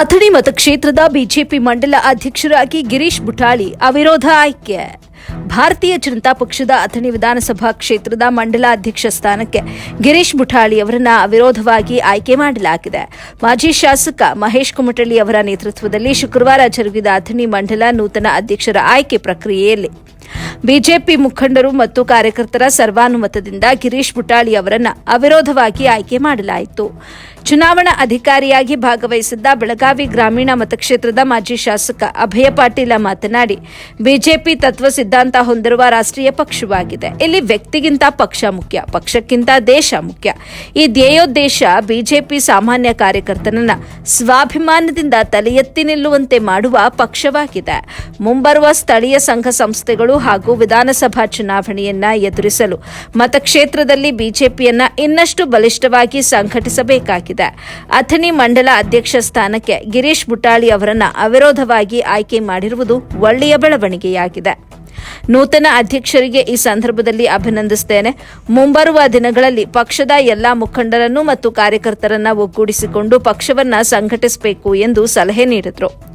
ಅಥಣಿ ಮತಕ್ಷೇತ್ರದ ಬಿಜೆಪಿ ಮಂಡಲ ಅಧ್ಯಕ್ಷರಾಗಿ ಗಿರೀಶ್ ಬುಟಾಳಿ ಅವಿರೋಧ ಆಯ್ಕೆ. ಭಾರತೀಯ ಜನತಾ ಪಕ್ಷದ ಅಥಣಿ ವಿಧಾನಸಭಾ ಕ್ಷೇತ್ರದ ಮಂಡಲ ಅಧ್ಯಕ್ಷ ಸ್ಥಾನಕ್ಕೆ ಗಿರೀಶ್ ಬುಟಾಳಿ ಅವರನ್ನ ಅವಿರೋಧವಾಗಿ ಆಯ್ಕೆ ಮಾಡಲಾಗಿದೆ. ಮಾಜಿ ಶಾಸಕ ಮಹೇಶ್ ಕುಮಟಳ್ಳಿ ಅವರ ನೇತೃತ್ವದಲ್ಲಿ ಶುಕ್ರವಾರ ಜರುಗಿದ ಅಥಣಿ ಮಂಡಲ ನೂತನ ಅಧ್ಯಕ್ಷರ ಆಯ್ಕೆ ಪ್ರಕ್ರಿಯೆಯಲ್ಲಿ ಬಿಜೆಪಿ ಮುಖಂಡರು ಮತ್ತು ಕಾರ್ಯಕರ್ತರ ಸರ್ವಾನುಮತದಿಂದ ಗಿರೀಶ್ ಬುಟಾಳಿ ಅವರನ್ನ ಅವಿರೋಧವಾಗಿ ಆಯ್ಕೆ ಮಾಡಲಾಯಿತು. ಚುನಾವಣಾ ಅಧಿಕಾರಿಯಾಗಿ ಭಾಗವಹಿಸಿದ್ದ ಬೆಳಗಾವಿ ಗ್ರಾಮೀಣ ಮತಕ್ಷೇತ್ರದ ಮಾಜಿ ಶಾಸಕ ಅಭಯ ಪಾಟೀಲ ಮಾತನಾಡಿ, ಬಿಜೆಪಿ ತತ್ವ ಸಿದ್ಧಾಂತ ಹೊಂದಿರುವ ರಾಷ್ಟ್ರೀಯ ಪಕ್ಷವಾಗಿದೆ. ಇಲ್ಲಿ ವ್ಯಕ್ತಿಗಿಂತ ಪಕ್ಷ ಮುಖ್ಯ, ಪಕ್ಷಕ್ಕಿಂತ ದೇಶ ಮುಖ್ಯ. ಈ ಧ್ಯೇಯೋದ್ದೇಶ ಬಿಜೆಪಿ ಸಾಮಾನ್ಯ ಕಾರ್ಯಕರ್ತನನ್ನ ಸ್ವಾಭಿಮಾನದಿಂದ ತಲೆ ಎತ್ತಿ ನಿಲ್ಲುವಂತೆ ಮಾಡುವ ಪಕ್ಷವಾಗಿದೆ. ಮುಂಬರುವ ಸ್ಥಳೀಯ ಸಂಘ ಸಂಸ್ಥೆಗಳು ಹಾಗೂ ವಿಧಾನಸಭಾ ಚುನಾವಣೆಯನ್ನ ಎದುರಿಸಲು ಮತಕ್ಷೇತ್ರದಲ್ಲಿ ಬಿಜೆಪಿಯನ್ನ ಇನ್ನಷ್ಟು ಬಲಿಷ್ಠವಾಗಿ ಸಂಘಟಿಸಬೇಕಾಗಿದೆ. ಅಥಣಿ ಮಂಡಲ ಅಧ್ಯಕ್ಷ ಸ್ಥಾನಕ್ಕೆ ಗಿರೀಶ್ ಬುಟಾಳಿ ಅವರನ್ನ ಅವಿರೋಧವಾಗಿ ಆಯ್ಕೆ ಮಾಡಿರುವುದು ಒಳ್ಳೆಯ ಬೆಳವಣಿಗೆಯಾಗಿದೆ. ನೂತನ ಅಧ್ಯಕ್ಷರಿಗೆ ಈ ಸಂದರ್ಭದಲ್ಲಿ ಅಭಿನಂದಿಸುತ್ತೇನೆ ಮುಂಬರುವ ದಿನಗಳಲ್ಲಿ ಪಕ್ಷದ ಎಲ್ಲಾ ಮುಖಂಡರನ್ನು ಮತ್ತು ಕಾರ್ಯಕರ್ತರನ್ನ ಒಗ್ಗೂಡಿಸಿಕೊಂಡು ಪಕ್ಷವನ್ನ ಸಂಘಟಿಸಬೇಕು ಎಂದು ಸಲಹೆ ನೀಡಿದರು.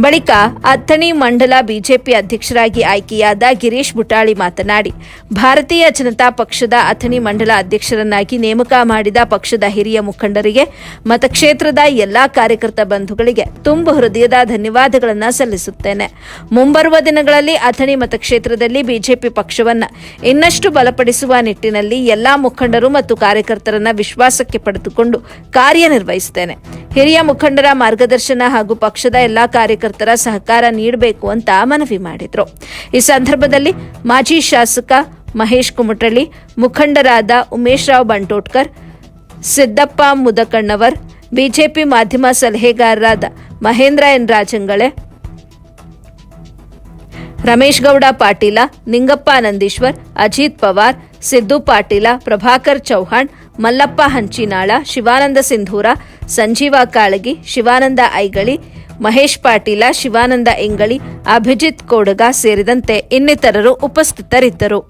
ಬಳಿಕ ಅಥಣಿ ಮಂಡಲ ಬಿಜೆಪಿ ಅಧ್ಯಕ್ಷರಾಗಿ ಆಯ್ಕೆಯಾದ ಗಿರೀಶ್ ಬುಟಾಳಿ ಮಾತನಾಡಿ, ಭಾರತೀಯ ಜನತಾ ಪಕ್ಷದ ಅಥಣಿ ಮಂಡಲ ಅಧ್ಯಕ್ಷರನ್ನಾಗಿ ನೇಮಕ ಮಾಡಿದ ಪಕ್ಷದ ಹಿರಿಯ ಮುಖಂಡರಿಗೆ, ಮತಕ್ಷೇತ್ರದ ಎಲ್ಲಾ ಕಾರ್ಯಕರ್ತ ಬಂಧುಗಳಿಗೆ ತುಂಬು ಹೃದಯದ ಧನ್ಯವಾದಗಳನ್ನು ಸಲ್ಲಿಸುತ್ತೇನೆ. ಮುಂಬರುವ ದಿನಗಳಲ್ಲಿ ಅಥಣಿ ಮತಕ್ಷೇತ್ರದಲ್ಲಿ ಬಿಜೆಪಿ ಪಕ್ಷವನ್ನ ಇನ್ನಷ್ಟು ಬಲಪಡಿಸುವ ನಿಟ್ಟಿನಲ್ಲಿ ಎಲ್ಲಾ ಮುಖಂಡರು ಮತ್ತು ಕಾರ್ಯಕರ್ತರನ್ನ ವಿಶ್ವಾಸಕ್ಕೆ ಪಡೆದುಕೊಂಡು ಕಾರ್ಯನಿರ್ವಹಿಸುತ್ತೇನೆ. ಹಿರಿಯ ಮುಖಂಡರ ಮಾರ್ಗದರ್ಶನ ಹಾಗೂ ಪಕ್ಷದ ಎಲ್ಲಾ ಕಾರ್ಯಕರ್ತರ ಸಹಕಾರ ನೀಡಬೇಕು ಅಂತ ಮನವಿ ಮಾಡಿದರು. ಈ ಸಂದರ್ಭದಲ್ಲಿ ಮಾಜಿ ಶಾಸಕ ಮಹೇಶ್ ಕುಮಟಳ್ಳಿ ಮುಖಂಡರಾದ ಉಮೇಶ್ ರಾವ್ ಬಂಟೋಟ್ಕರ್, ಸಿದ್ದಪ್ಪ ಮುದಕಣ್ಣವರ್, ಬಿಜೆಪಿ ಮಾಧ್ಯಮ ಸಲಹೆಗಾರರಾದ ಮಹೇಂದ್ರ ಎನ್ ರಾಜಂಗಳೆ, ರಮೇಶ್ ಗೌಡ ಪಾಟೀಲ, ನಿಂಗಪ್ಪ ನಂದೀಶ್ವರ್, ಅಜಿತ್ ಪವಾರ್, ಸಿದ್ದು ಪಾಟೀಲ, ಪ್ರಭಾಕರ್ ಚೌಹಾಣ್ ಮಲ್ಲಪ್ಪ ಹಂಚಿನಾಳ, ಶಿವಾನಂದ ಸಿಂಧೂರ, ಸಂಜೀವ ಕಾಳಗಿ, ಶಿವಾನಂದ ಐಗಳಿ, ಮಹೇಶ್ ಪಾಟೀಲ, ಶಿವಾನಂದ ಇಂಗಳಿ, ಅಭಿಜಿತ್ ಕೋಡಗ ಸೇರಿದಂತೆ ಇನ್ನಿತರರು ಉಪಸ್ಥಿತರಿದ್ದರು.